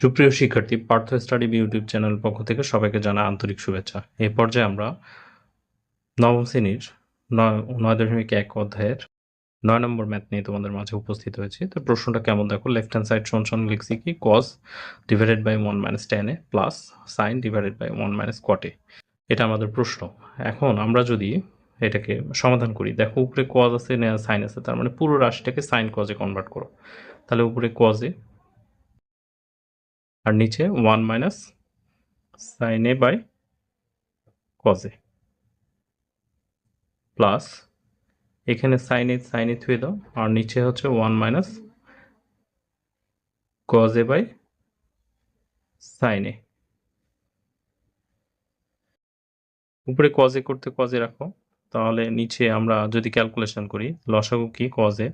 সুপ্রিয় শিক্ষার্থী, Partha study YouTube channel পক্ষ থেকে সবাইকে জানা আন্তরিক শুভেচ্ছা। এই পর্যায়ে আমরা নবম শ্রেণির নয় দশমিক এক অধ্যায়ের নয় নম্বর ম্যাথ নিয়ে তোমাদের মাঝে উপস্থিত হয়েছি। তো প্রশ্নটা কেমন দেখো? লেফট হ্যান্ড সাইড শোন শোন লিখছি কি? Cos divided by one minus tan A plus sine divided by one minus কটে এটা আমাদের প্রশ্ন। এখন আমরা যদি এটাকে সমাধান করি, দেখো উপরে কজ আছে সাইন আছে, তার মানে পুরো রাশিটাকে সাইন কজে কনভার্ট করো। তাহলে উপরে কজে আর নিচে one minus sine A by cos A plus এখানে সাইন এ সাইন এ থুয়ে দাও, আর নিচে হচ্ছে one minus cos by sine A উপরে কজে করতে কজে রাখো, তাহলে নিচে আমরা যদি ক্যালকুলেশন করি, লসাগু কি? কজে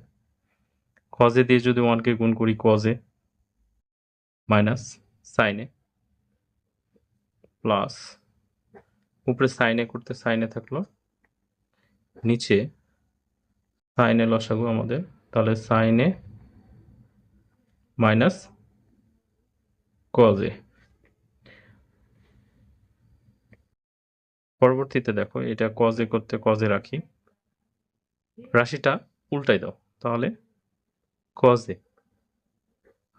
কজে দিয়ে যদি ওয়ানকে গুণ করি কজে মাইনাস সাইনে। প্লাস উপরে সাইনে করতে সাইনে থাকল। নিচে সাইনে লসাগু আমাদের। তাহলে সাইনে মাইনাস কজে। পরবর্তীতে দেখো, এটা কজে করতে কজে রাখি। রাশিটা উল্টাই দাও, তাহলে কজে।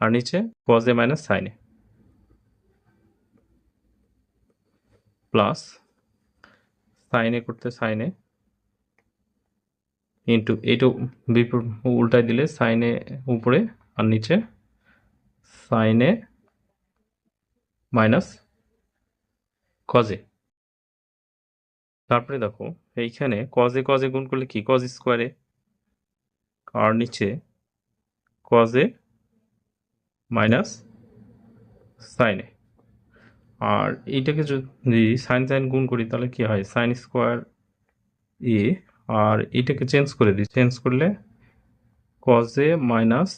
আর নিচে কজে মাইনাস সাইনে। প্লাস সাইনে করতে সাইনে ইন্টু এইটু উল্টাই দিলে সাইনে উপরে আর নিচে সাইনে মাইনাস কজে তারপরে দেখো, এইখানে কজে কজে গুণ করলে কি? কজ স্কোয়ারে আর নিচে কজে মাইনাস সাইনে আর এইটাকে যদি সাইন সাইন গুণ করি, তাহলে কি হয়? সাইন স্কোয়ার এ আর এইটাকে চেঞ্জ করে দিই। চেঞ্জ করলে cos A minus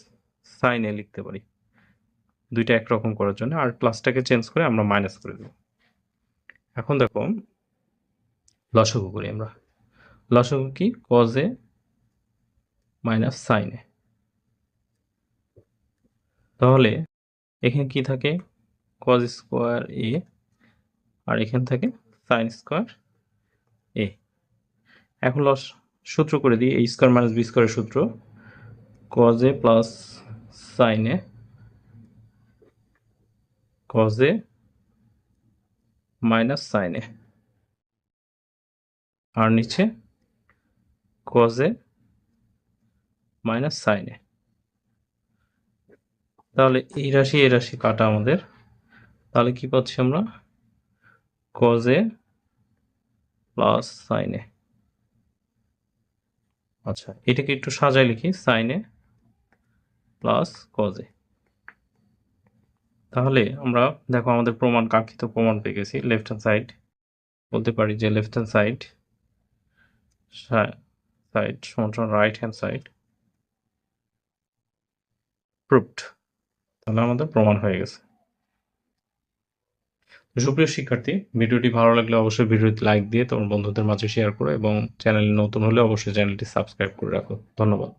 sine A লিখতে পারি। দুইটা একরকম করার জন্য। আর প্লাসটাকে চেঞ্জ করে আমরা মাইনাস করে দেব। এখন দেখো, লসগু করি আমরা। লসগু কি? কজ এ মাইনাস সাইনে তাহলে এখানে কি থাকে? কজ স্কোয়ার এ আর এখানে থাকে সাইন স্কোয়ার এ এখন লস, সূত্র করে দিই, এই স্কোয়ার মাইনাস বি স্কোয়ারের সূত্র। Cos A plus sine A cos A minus sine A আর নিচে cos A minus sine A তাহলে এই রাশি এই রাশি কাটা আমাদের তাহলে কি পাচ্ছি আমরা? কজে প্লাস সাইনে আচ্ছা এটাকে একটু সাজাই লিখি সাইনে প্লাস কজে তাহলে আমরা, দেখো আমাদের প্রমাণ, কাঙ্ক্ষিত প্রমাণ পেয়ে গেছি। লেফট হ্যান্ড সাইড বলতে পারি যে লেফট হ্যান্ড সাইড সাইড সমান রাইট হ্যান্ড সাইড প্রুফড তাহলে আমাদের প্রমাণ হয়ে গেছে। সুপ্রিয় শিক্ষার্থী, ভিডিওটি ভালো লাগলে অবশ্যই ভিডিওটি লাইক দিয়ে তোমার বন্ধুদের মাঝে শেয়ার করো এবং চ্যানেল নতুন হলে অবশ্যই চ্যানেলটি সাবস্ক্রাইব করে রাখো। ধন্যবাদ।